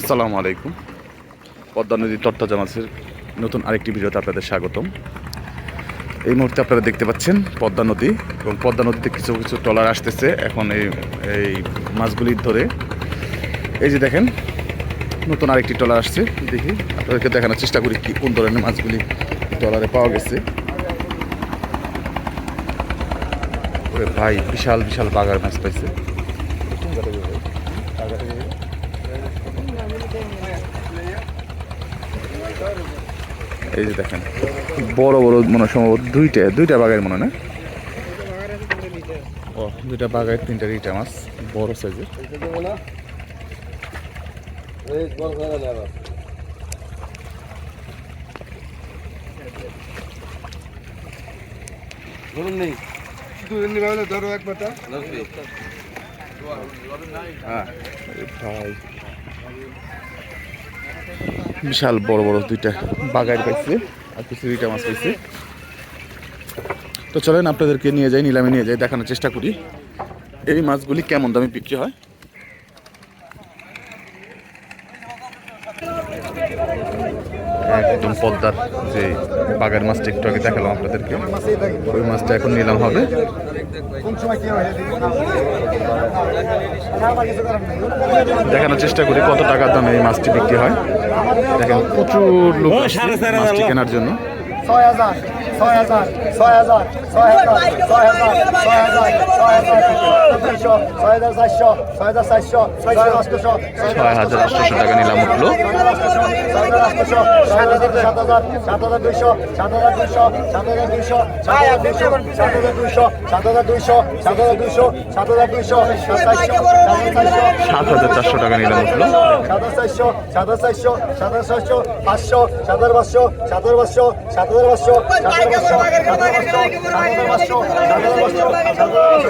আসসালামু আলাইকুম। পদ্মা নদী তট্টজা মাছের নতুন আরেকটি ভিডিওতে আপনাদের স্বাগতম। এই মুহূর্তে আপনারা দেখতে পাচ্ছেন পদ্মা নদী এবং পদ্মা নদীতে কিছু কিছু ট্রলার আসতেছে। এখন এই এই মাছগুলি ধরে এই যে দেখেন, নতুন আরেকটি ট্রলার আসছে। দেখি, আপনাদেরকে দেখানোর চেষ্টা করি কি কোন ধরনের মাছগুলি ট্রলারে পাওয়া গেছে। ভাই, বিশাল বিশাল বাগার মাছ পাইছে। এই যে দেখেন, বড় বড় মনে সম্ভবত দুইটা দুইটা বাঘের মনে না? ও, দুইটা বাগায় তিনটা রিটা মাছ, বড় সাইজের। ধরো একবারটা ভাই বিশাল বড় বড় দুইটা বাগায় পাইছে, আর কিছু দুইটা মাছ পাইছে। তো চলেন আপনাদেরকে নিয়ে যাই, নিলামে নিয়ে যাই, দেখানোর চেষ্টা করি। এই মাছগুলি কেমন দামে বিক্রি হয়? একদম পদ্মার। যে বাগার মাছটা একটু আগে দেখালাম আপনাদেরকে ওই মাছটা এখন নিলাম হবে হয় দেখানোর চেষ্টা করি কত টাকার দামে এই মাছটি বিক্রি হয় দেখেন প্রচুর লোক মাছটি কেনার জন্য ছয় হাজার ছয় হাজার ছয় হাজার ছয় হাজার ছয় হাজার ছয় হাজার ছয় হাজার তিনশো ছয় হাজার চারশো ছয় হাজার চারশো হাজার আটশো হাজার টাকা নিলাম উঠল সাত হাজার সাত হাজার দুইশো সাত হাজার দুইশো সাত হাজার দুইশো সাত হাজার দুইশো সাত হাজার দুইশো সাত হাজার দুইশো সাত হাজার দুইশো সাত হাজার দুইশো সাত হাজার চারশো সাত হাজার চারশো টাকা নিলাম উঠল সাতাশ চারশো সাতাশ চারশো সাতাশ চারশো পাঁচশো সাতাশ পাঁচশো সাতাশ পাঁচশো সাতাশ পাঁচশো সাতাশ পাঁচশো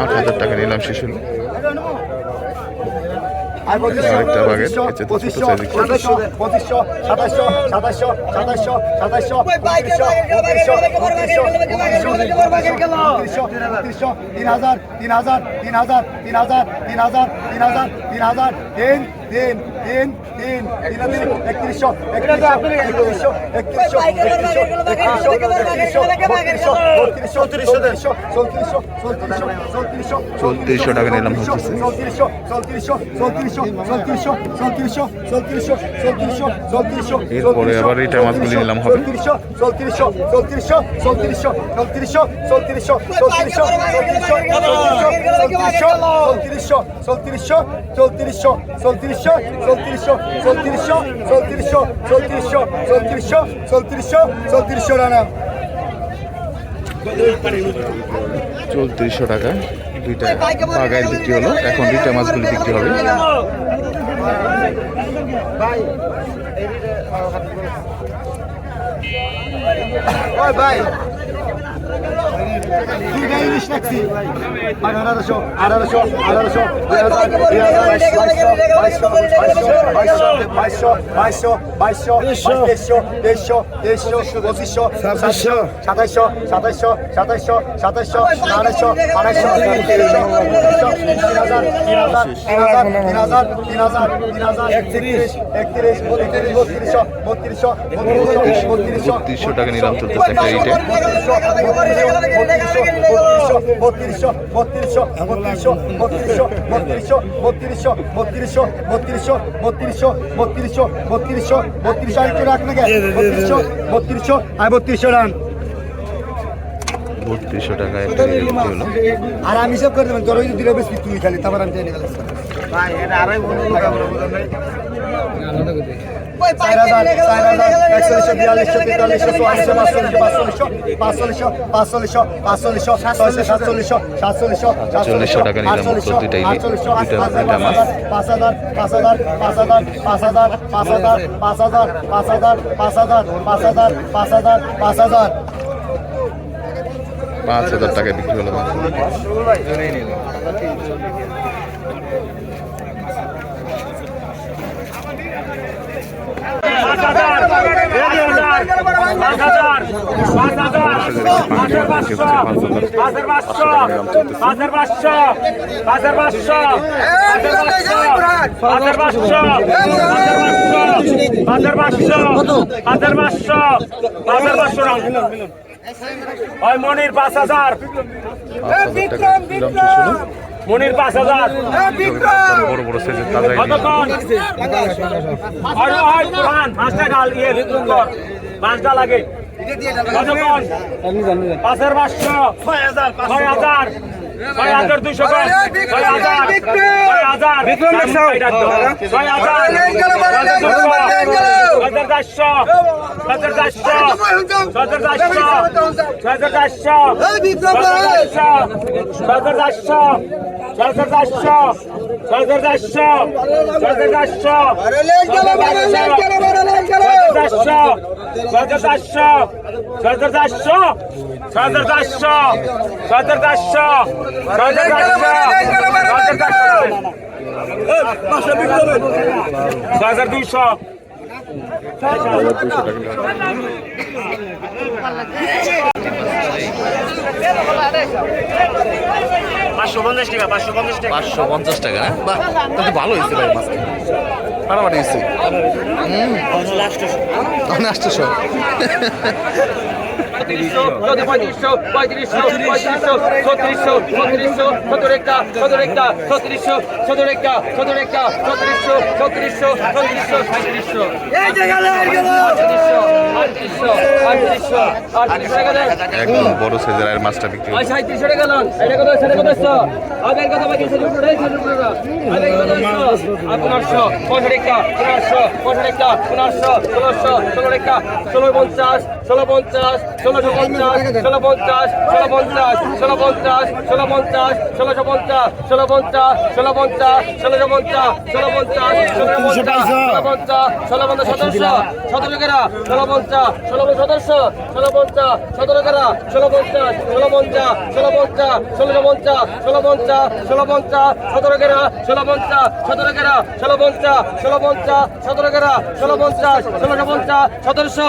আট হাজার টাকা নিলাম শেষ হলো আরেকটা বাঘের তিন হাজার তিন হাজার তিন হাজার তিন হাজার তিন হাজার তিন হাজার তিন হাজার তিন তিন তিন তিন তিন তিন একত্রিশশো একত্রিশশো একত্রিশশো একত্রিশশো একত্রিশশো বত্রিশশো বত্রিশশো চৌত্রিশশো চৌত্রিশশো চৌত্রিশশো চৌত্রিশশো চৌত্রিশশো টাকা নিলাম হচ্ছে চৌত্রিশশো চৌত্রিশশো চৌত্রিশশো চৌত্রিশশো চৌত্রিশশো চৌত্রিশশো চৌত্রিশশো চৌত্রিশশো এরপরে আবার এইটা মাছগুলি নিলাম হবে। চৌত্রিশশো চৌত্রিশশো চৌত্রিশশো চৌত্রিশশো চৌত্রিশশো চৌত্রিশশো চৌত্রিশশো চৌত্রিশশো চৌত্রিশশো চৌত্রিশশো চৌত্রিশশো চৌত্রিশশো চৌত্রিশশো চৌত্রিশশো চৌত্রিশশো চৌত্রিশশো চৌত্রিশশো চৌত্রিশশো রানা। চৌত্রিশশো টাকা দুইটা বাগায় বিক্রি হলো। এখন দুইটা মাছগুলি বিক্রি হবে। ভাই দুইটা ইলিশ রাখছি আঠারোশো আঠারোশো আঠারোশো দুই হাজার দুই হাজার বাইশশো বাইশশো বাইশশো বাইশশো বাইশশো বাইশশো তেইশশো তেইশশো তেইশশো পঁচিশশো ছাব্বিশশো সাতাইশশো সাতাইশশো সাতাইশশো সাতাইশশো আড়াইশো আড়াইশো তিনশো তিন হাজার তিন হাজার তিন হাজার তিন হাজার তিন হাজার একত্রিশ একত্রিশ একত্রিশ বত্রিশশো বত্রিশশো বত্রিশশো বত্রিশশো বত্রিশশো টাকা নিলাম চলতেছে একটা ইটে আর আমি সব করে দেবেন তোর ওই দিলে বেশি তুই খালি তারপর আমি চাই নিয়ে চার হাজার চার হাজার একচল্লিশশো বিয়াল্লিশশো তেতাল্লিশশো চুয়াল্লিশশো পাঁচচল্লিশশো পাঁচচল্লিশশো পাঁচচল্লিশশো পাঁচচল্লিশশো পাঁচচল্লিশশো সাতচল্লিশশো সাতচল্লিশশো টাকা আটচল্লিশশো দুইটা পাঁচ হাজার পাঁচ হাজার পাঁচ হাজার পাঁচ হাজার পাঁচ হাজার পাঁচ হাজার পাঁচ হাজার পাঁচ হাজার পাঁচ হাজার পাঁচ হাজার পাঁচ হাজার পাঁচ হাজার টাকায় বিক্রি হলো মনির পাঁচ হাজার মনির পাঁচ হাজার। বড় বড় সাইজের তাজা পাঁচটা লাগে। পাঁচের পাঁচশো। ছয় হাজার। ছয় হাজার ছয় হাজার। দুইশো ছয় হাজার। ছয় হাজার চারশো হাজার চারশো হাজার চারশো হাজার চারশো হাজার চারশো হাজার চারশো হাজার চারশো হাজার চারশো হাজার দুইশো দুশো টাকা পাঁচশো পঞ্চাশ টাকা পাঁচশো পঞ্চাশ টাকা। পাঁচশো পঞ্চাশ টাকা না তাহলে ভালো হয়েছে ভাই মাছ ফাটাফাটি হয়েছে। মানে আসতেছ পঁয়ত্রিশশো পঁয়ত্রিশশো পঁয়ত্রিশশো ছত্রিশশো ছত্রিশশো সতেরো একটা সতেরো একটা ছত্রিশশো সতেরো একটা সতেরো একটা ছত্রিশশো ছত্রিশশো ছত্রিশশো সাঁত্রিশশো একদম বড় সাইজের আর মাছটা বিক্রি ওই সাঁত্রিশশো টাকা দেন এটা কত সেটা কত আগের কথা বাকি সেটা পনেরোশো পনেরো একটা পনেরোশো পনেরো একটা পনেরোশো ষোলোশো ষোলো একটা ষোলো পঞ্চাশ ষোলো পঞ্চাশ ষোলোশো পঞ্চাশ ষোলো পঞ্চাশ ষোলো পঞ্চাশ ষোলো পঞ্চাশ ষোলো পঞ্চাশ ষোলোশো পঞ্চাশ ষোলো পঞ্চাশ ষোলো পঞ্চাশ ষোলোশো পঞ্চাশ ষোলো পঞ্চাশ ষোলো পঞ্চাশ ষোলো পঞ্চাশ ষোলো পঞ্চাশ সতেরোশো সতেরো কেরা ষোলো পঞ্চাশ ষোলো সতেরোশো ষোলো পঞ্চাশ সতেরো কেরা ষোলো পঞ্চাশ ষোলো পঞ্চাশ ষোলো পঞ্চাশ ষোলোশো পঞ্চাশ ষোলো পঞ্চাশ ষোলো পঞ্চাশ সতেরো কেরা ষোলো পঞ্চাশ সতেরো কেরা ষোলো পঞ্চাশ ষোলো পঞ্চাশ সতেরো কেরা ষোলো পঞ্চাশ ষোলোশো পঞ্চাশ সতেরোশো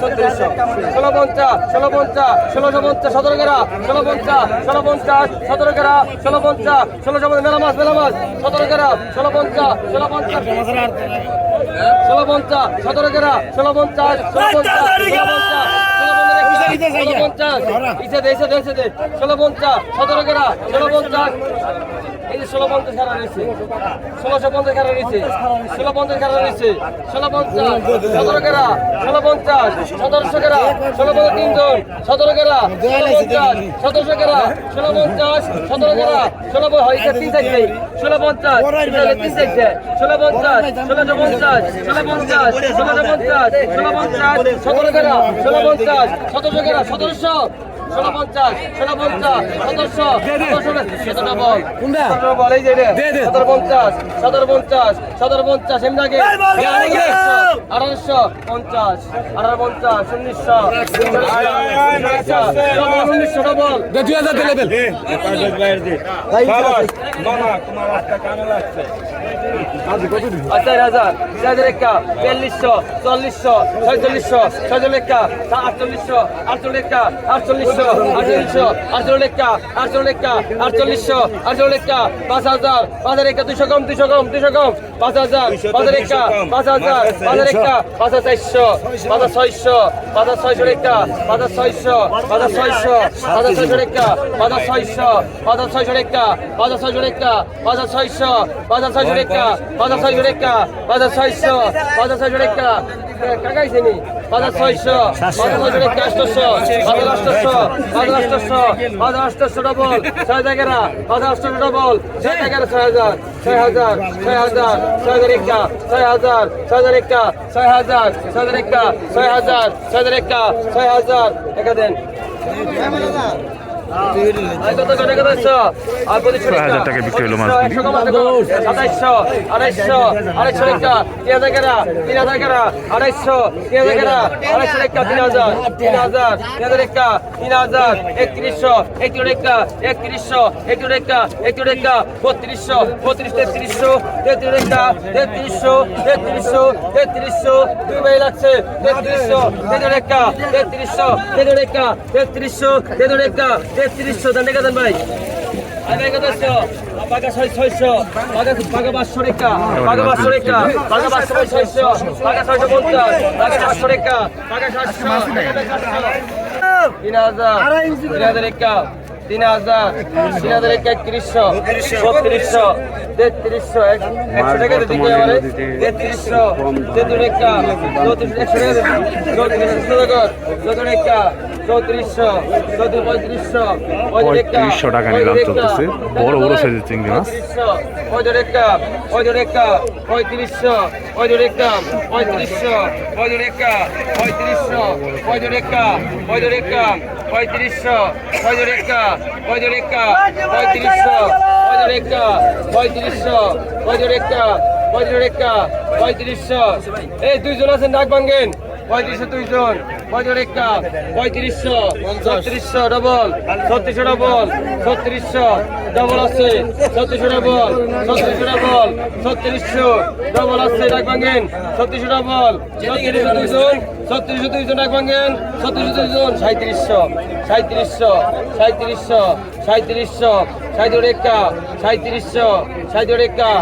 ছত্রিশশো ষোলো পঞ্চাশ ষোলো পঞ্চাশ ষোলোশো পঞ্চাশ সতেরো কেরা ষোলো পঞ্চাশ ষোলো পঞ্চাশ সতেরো কেরা ষোলো পঞ্চাশ ষোলোশো পঞ্চাশ মেলা মাস মেলা মাস সতেরো কেরা ষোলো পঞ্চাশ ষোলো পঞ্চাশ ষোলো পঞ্চাশ সতেরো কেরা ষোলো পঞ্চাশ ষোলো পঞ্চাশ ষোলো পঞ্চাশ ষোলো পঞ্চাশ ইসে দে ইসে ষোলো পঞ্চাশ সতেরো কেরা পঞ্চাশ এই ষোলো পঞ্চাশ খেলা রয়েছে ষোলোশো পঞ্চাশ রয়েছে ষোলো পঞ্চাশ খেলা রয়েছে ষোলো পঞ্চাশ সতেরো কেরা পঞ্চাশ সতেরোশো কেরা ষোলো পঞ্চাশ তিনজন সতেরো কেরা ষোলো পঞ্চাশ সতেরোশো কেরা ষোলো পঞ্চাশ সতেরো কেরা ষোলো পঞ্চাশ হয় তিন চারটে ষোলো পঞ্চাশ তিন ষোলো পঞ্চাশ ষোলোশো পঞ্চাশ ষোলো পঞ্চাশ ষোলোশো পঞ্চাশ ষোলো পঞ্চাশ সতেরো কেরা ষোলো সতেরোশো সতেরোশো ষোলো পঞ্চাশ ষোলো পঞ্চাশ সতেরোশো সতেরোশো বল সতেরো বল এই যে সতেরো পঞ্চাশ সতেরো পঞ্চাশ সতেরো পঞ্চাশ এমনি আগে আঠারোশো পঞ্চাশ আঠারো পঞ্চাশ উনিশশো উনিশশো ডবল দুই হাজার চার হাজার চার একা বিয়াল্লিশশো চল্লিশশো ছয়চল্লিশশো ছয়চল্লিশ একা আটচল্লিশশো আটচল্লিশ একা আটচল্লিশশো আটচল্লিশশো আটচল্লিশ একা আটচল্লিশ একা আটচল্লিশশো আটচল্লিশ একা পাঁচ হাজার পাঁচ হাজার একা দুশো কম দুশো কম দুশো কম পাঁচ হাজার পাঁচ হাজার একা পাঁচ হাজার পাঁচ হাজার একা পাঁচ হাজার চারশো পাঁচ হাজার ছয়শো পাঁচ হাজার ছয়শো একা পাঁচ হাজার ছয়শো পাঁচ হাজার ছয়শো পাঁচ হাজার ছয়শো একা পাঁচ হাজার ছয়শো পাঁচ হাজার ছয়শো একা পাঁচ হাজার ছয়শো একা পাঁচ হাজার ছয়শো পাঁচ হাজার ছয়শো একা পাঁচ হাজার ছয়শো একা পাঁচ হাজার ছয়শো পাঁচ হাজার ছয়শো একা কাকাইছে নি পাঁচ হাজার ছয়শো পাঁচ হাজার ছয়শো একা আটশোশো পাঁচ হাজার আটশোশো বাজার আটশো বাজার আটশো ডবল ছয় জায়গারা বাজার আটশো ডবল ছয় জায়গারা ছয় হাজার ছয় হাজার ছয় হাজার ছয় হাজার একা ছয় হাজার ছয় হাজার একা ছয় হাজার ছয় হাজার একা ছয় হাজার ছয় হাজার একা ছয় হাজার একা দেন সাতাইশশো আড়াইশো আড়াইশো টাকা তিন হাজার টাকা টাকা আড়াইশো তিন হাজার টাকা আড়াইশো টাকা তিন হাজার তিন হাজার তিন হাজার টাকা তিন হাজার একত্রিশশো একটু টাকা একত্রিশশো একটু টাকা একটু টাকা বত্রিশশো বত্রিশ তেত্রিশশো তেত্রিশ টাকা তেত্রিশশো তেত্রিশশো তেত্রিশশো দুই ভাই লাগছে তেত্রিশশো তেত্রিশ টাকা তেত্রিশশো তেত্রিশ টাকা তেত্রিশশো তেত্রিশ টাকা তেত্রিশশো দেন টাকা দেন ভাই? পাঁচশো রেখা। পাকা পাঁচশো রেখা। পাকা পাঁচশো ছয়শো। পাকা ছয়শো পঞ্চাশ। পাকা সাতশো রেখা। পাকা সাতশো। তিন হাজার। তিন তিন হাজার তিন হাজার একা একত্রিশশো বত্রিশশো তেত্রিশশো এক- একশো টাকা দিতে কি আমার তেত্রিশশো তেত্রিশ একা চৌত্রিশ একশো টাকা চৌত্রিশশো টাকা চৌত্রিশ একা চৌত্রিশশো চৌত্রিশ পঁয়ত্রিশশো পঁয়ত্রিশশো টাকা নিলাম চলতেছে। বড় বড় সাইজের চিংড়ি মাছ। পঁয়ত্রিশশো পঁয়ত্রিশশো পঁয়ত্রিশশো পঁয়ত্রিশশো পঁয়ত্রিশশো পঁয়ত্রিশশো পঁয়ত্রিশশো বজর একা পঁয়ত্রিশশো বজর একা পঁয়ত্রিশশো বজর একা বজর একা পঁয়ত্রিশশো। এই দুইজন আছেন ডাক ভাঙ্গেন পঁয়ত্রিশশো দুইজন পঁয়ত্রিশশো পঁয়ত্রিশশো, ছত্রিশশো ডবল ছত্রিশশো ডবল ছত্রিশশো ডবল আছে, ছত্রিশশো ডবল ছত্রিশশো ডবল ছত্রিশশো ডবল আছে, ডাক ভাঙ্গেন ছত্রিশশো ডবল, ছত্রিশশো দুইজন ছত্রিশশো দুইজন ডাক ভাঙ্গেন ছত্রিশশো দুইজন সাঁত্রিশশো সাঁত্রিশশো সাঁত্রিশশো সাঁত্রিশশো সাঁত্রিশ একা সাঁত্রিশশো সাঁত্রিশ একা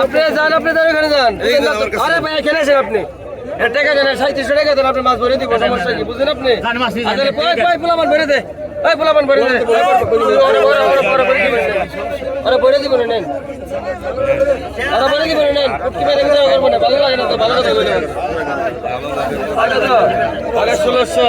আপনি দেন আপনি মাছ ভরে দিব সমস্যা কি বুঝলেন আপনি? ভরে ভরে বলে দিব নেন? দাদা বলে দিব নেন? কুটকি মেরে কিছু করব না ভালো লাগে না তো, ভালো কথা বলে। আগে ষোলোশো।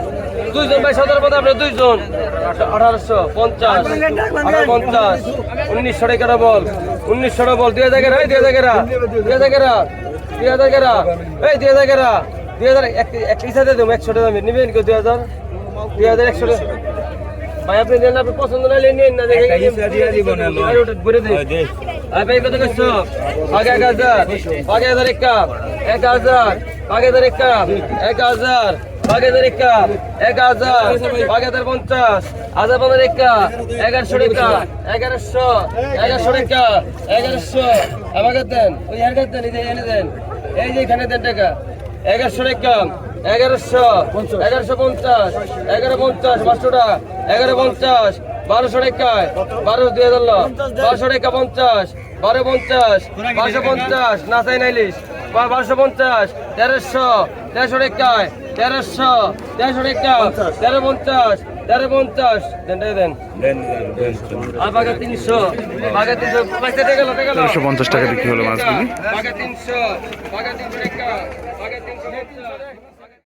দুইজন ভাই সতেরো পদে আপনি দুইজন। আঠারোশো পঞ্চাশ পঞ্চাশ উনিশশো টাকা বল উনিশশো বল। দুই হাজার এই দুই হাজার দুই হাজার দুই হাজার এই দুই হাজার দুই হাজার এক হিসাবে দেবো একশো টাকা নেবেন কেউ দুই হাজার? দুই হাজার একশো টাকা ভাই আপনি দেন আপনি পছন্দ না নিন না দেখে ভরে দিন ভাই কত করছ আগে এক হাজার আগে হাজার একা এক হাজার আগে হাজার একা এক হাজার। হাজার একা এক হাজার হাজার পঞ্চাশ, হাজার পনেরো একা এগারোশো টাকা, এগারোশো এগারোশো টাকা, এগারোশো আমাকে দেন, ওই এখানে দেন, এই যে এনে দেন, এই যে এখানে দেন টাকা এগারোশো টাকা, এগারোশো এগারোশো পঞ্চাশ, এগারো পঞ্চাশ, পাঁচশো টাকা, এগারো পঞ্চাশ, বারোশো টাকায় বারো দুই হাজার। বারোশো টাকা পঞ্চাশ, বারো পঞ্চাশ, বারোশো পঞ্চাশ, না চাই নাইলিশ বারোশো পঞ্চাশ তেরোশো তেরোশো টাকায় তেরোশো তেরোশো টাকা তেরো পঞ্চাশ। তেরো পঞ্চাশ দেন দেন আর বাঘা তিনশো বাঘা তিনশো। তেরোশো পঞ্চাশ টাকা বিক্রি হলো মাছগুলি। বাঘা তিনশো বাঘা তিনশো টাকা বাঘা তিনশো পঞ্চাশ।